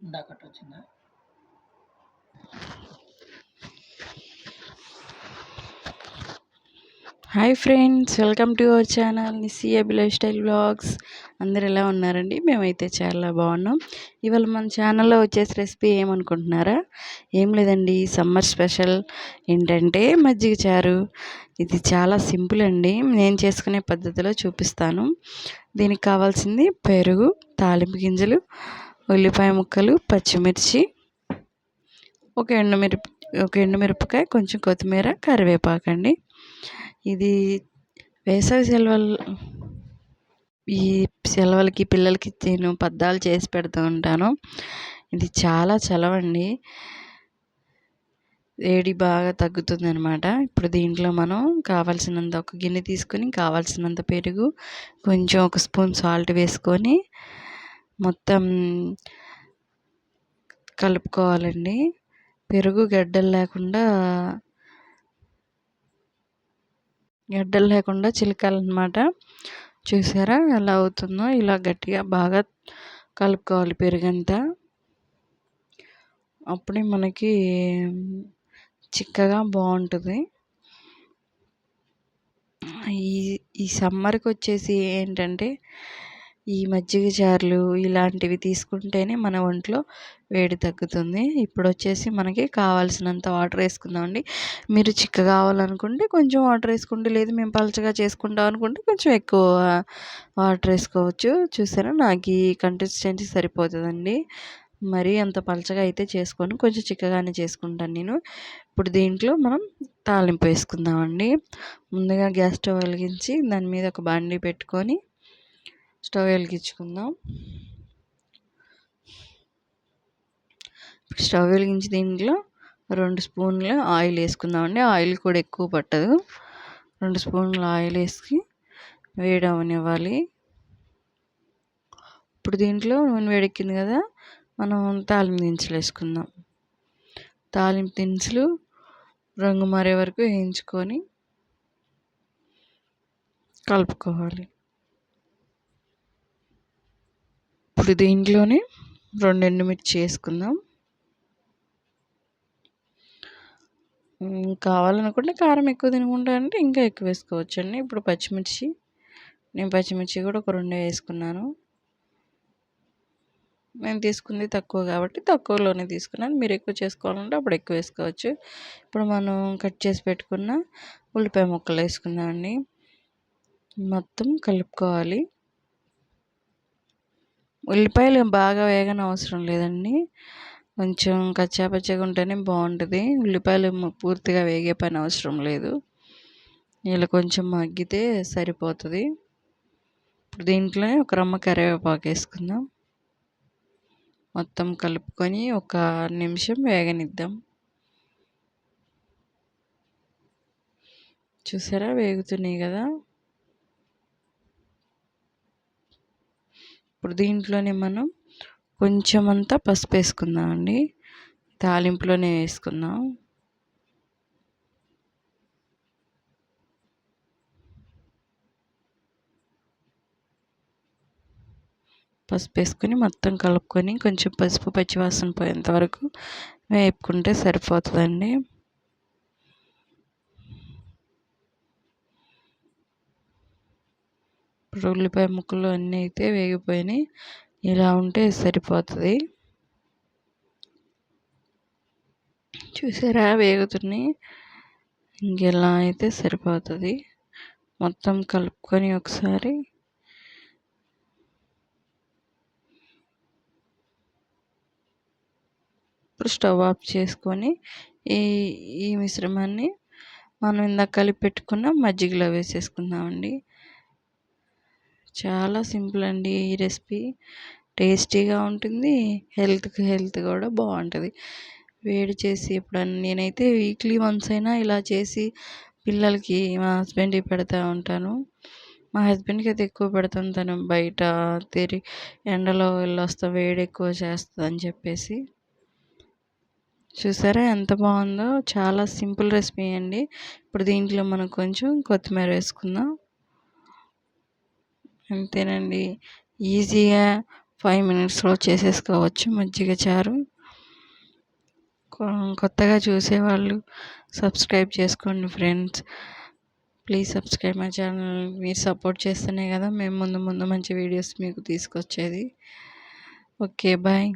ఇందాకటి వచ్చిందా hi friends welcome to our channel Nissy Abi lifestyle blogs. అందరు ఎలా ఉన్నారండి? మేమైతే చాలా బాగున్నాం. ఇవాళ మన ఛానల్లో వచ్చేసి రెసిపీ ఏమనుకుంటున్నారా? ఏం లేదండి సమ్మర్ స్పెషల్ ఏంటంటే మజ్జిగ చారు. ఇది చాలా సింపుల్ అండి. నేను చేసుకునే పద్ధతిలో చూపిస్తాను. దీనికి కావాల్సింది పెరుగు తాలింపు గింజలు ఉల్లిపాయ ముక్కలు పచ్చిమిర్చి ఒక ఎండుమిరప ఒక ఎండుమిరపకాయ కొంచెం కొత్తిమీర కరివేపాకండి. ఇది వేసవి సెలవులు ఈ సెలవులకి పిల్లలకి నేను పద్దాలు చేసి పెడుతూ ఉంటాను. ఇది చాలా చలవండి. వేడి బాగా తగ్గుతుంది అనమాట ఇప్పుడు దీంట్లో మనం కావాల్సినంత ఒక గిన్నె తీసుకొని కావాల్సినంత పెరుగు కొంచెం ఒక స్పూన్ సాల్ట్ వేసుకొని మొత్తం కలుపుకోవాలండి. పెరుగు గడ్డలు లేకుండా గడ్డలు లేకుండా చిలకాలన్నమాట. చూసారా ఎలా అవుతుందో? ఇలా గట్టిగా బాగా కలుపుకోవాలి పెరుగంతా. అప్పుడే మనకి చిక్కగా బాగుంటుంది. ఈ ఈ సమ్మర్కి వచ్చేసి ఏంటంటే ఈ మజ్జిగ చారులు ఇలాంటివి తీసుకుంటేనే మన ఒంట్లో వేడి తగ్గుతుంది. ఇప్పుడు వచ్చేసి మనకి కావాల్సినంత వాటర్ వేసుకుందామండి మీరు చిక్క కావాలనుకుంటే కొంచెం వాటర్ వేసుకుంటే లేదు మేము పలచగా చేసుకుంటాం అనుకుంటే కొంచెం ఎక్కువ వాటర్ వేసుకోవచ్చు. చూసారా? నాకు ఈ కన్సిస్టెన్సీ సరిపోతుందండి. మరీ అంత పలచగా అయితే చేసుకోను. కొంచెం చిక్కగానే చేసుకుంటాను నేను. ఇప్పుడు దీంట్లో మనం తాలింపు వేసుకుందామండి ముందుగా గ్యాస్ స్టవ్ వెలిగించి దాని మీద ఒక బండి పెట్టుకొని స్టవ్ వెలిగించుకుందాం. స్టవ్ వెలిగించి దీంట్లో రెండు స్పూన్లు ఆయిల్ వేసుకుందామండి. ఆయిల్ కూడా ఎక్కువ పట్టదు. రెండు స్పూన్లు ఆయిల్ వేసి వేడవనివ్వాలి. ఇప్పుడు దీంట్లో నూనె వేడెక్కింది కదా మనం తాలింపు దినుసులు వేసుకుందాం. తాలింపు దినుసులు రంగు మారే వరకు వేయించుకొని కలుపుకోవాలి. ఇప్పుడు దీంట్లోనే రెండు ఎండుమిర్చి వేసుకుందాం. కావాలనుకుంటే కారం ఎక్కువ తినకుండా అంటే ఇంకా ఎక్కువ వేసుకోవచ్చు అండి ఇప్పుడు పచ్చిమిర్చి నేను పచ్చిమిర్చి కూడా ఒక రెండు వేసుకున్నాను. నేను తీసుకుంది తక్కువ కాబట్టి తక్కువలోనే తీసుకున్నాను. మీరు ఎక్కువ చేసుకోవాలంటే అప్పుడు ఎక్కువ వేసుకోవచ్చు. ఇప్పుడు మనం కట్ చేసి పెట్టుకున్న ఉల్లిపాయ ముక్కలు వేసుకుందామండి. మొత్తం కలుపుకోవాలి. ఉల్లిపాయలు బాగా వేగన అవసరం లేదండి. కొంచెం కచ్చాపచ్చగా ఉంటేనే బాగుంటుంది. ఉల్లిపాయలు పూర్తిగా వేగే పని అవసరం లేదు. ఇలా కొంచెం మగ్గితే సరిపోతుంది. ఇప్పుడు దీంట్లోనే ఒక రమ్మ కరివేపాకు వేసుకుందాం. మొత్తం కలుపుకొని ఒక నిమిషం వేగనిద్దాం. చూసారా? వేగుతున్నాయి కదా. ఇప్పుడు దీంట్లోనే మనం కొంచెం అంతా పసుపు వేసుకుందామండి తాలింపులోనే వేసుకుందాం. పసుపు వేసుకొని మొత్తం కలుపుకొని కొంచెం పసుపు పచ్చివాసన పోయేంత వరకు వేపుకుంటే సరిపోతుందండి. ఉల్లిపాయ ముక్కలు అన్నీ అయితే వేగిపోయినాయి. ఇలా ఉంటే సరిపోతుంది. చూసారా? వేగుతున్నాయి. ఇంకెలా అయితే సరిపోతుంది. మొత్తం కలుపుకొని ఒకసారి ఇప్పుడు స్టవ్ ఆఫ్ చేసుకొని ఈ ఈ మిశ్రమాన్ని మనం ఇందాక కలిపి పెట్టుకున్న మజ్జిగలో వేసేసుకుందామండి. చాలా సింపుల్ అండి ఈ రెసిపీ. టేస్టీగా ఉంటుంది హెల్త్కి హెల్త్ కూడా బాగుంటుంది. వేడి చేసి ఎప్పుడన్నా నేనైతే వీక్లీ వన్స్ అయినా ఇలా చేసి పిల్లలకి మా హస్బెండ్కి పెడతా ఉంటాను. మా హస్బెండ్కి అయితే ఎక్కువ పెడతాను తను బయట తిరిగి ఎండలో వెళ్ళొస్తా వేడి ఎక్కువ చేస్తుంది అని చెప్పేసి. చూసారా ఎంత బాగుందో? చాలా సింపుల్ రెసిపీ అండి. ఇప్పుడు దీంట్లో మనం కొంచెం కొత్తిమీర వేసుకుందాం. అంతేనండి. ఈజీగా ఫైవ్ మినిట్స్లో చేసేసుకోవచ్చు మజ్జిగ చారు. కొత్తగా చూసేవాళ్ళు సబ్స్క్రైబ్ చేసుకోండి friends. Please subscribe my channel. మీరు సపోర్ట్ చేస్తేనే కదా మేము ముందు ముందు మంచి వీడియోస్ మీకు తీసుకొచ్చేది. Okay bye.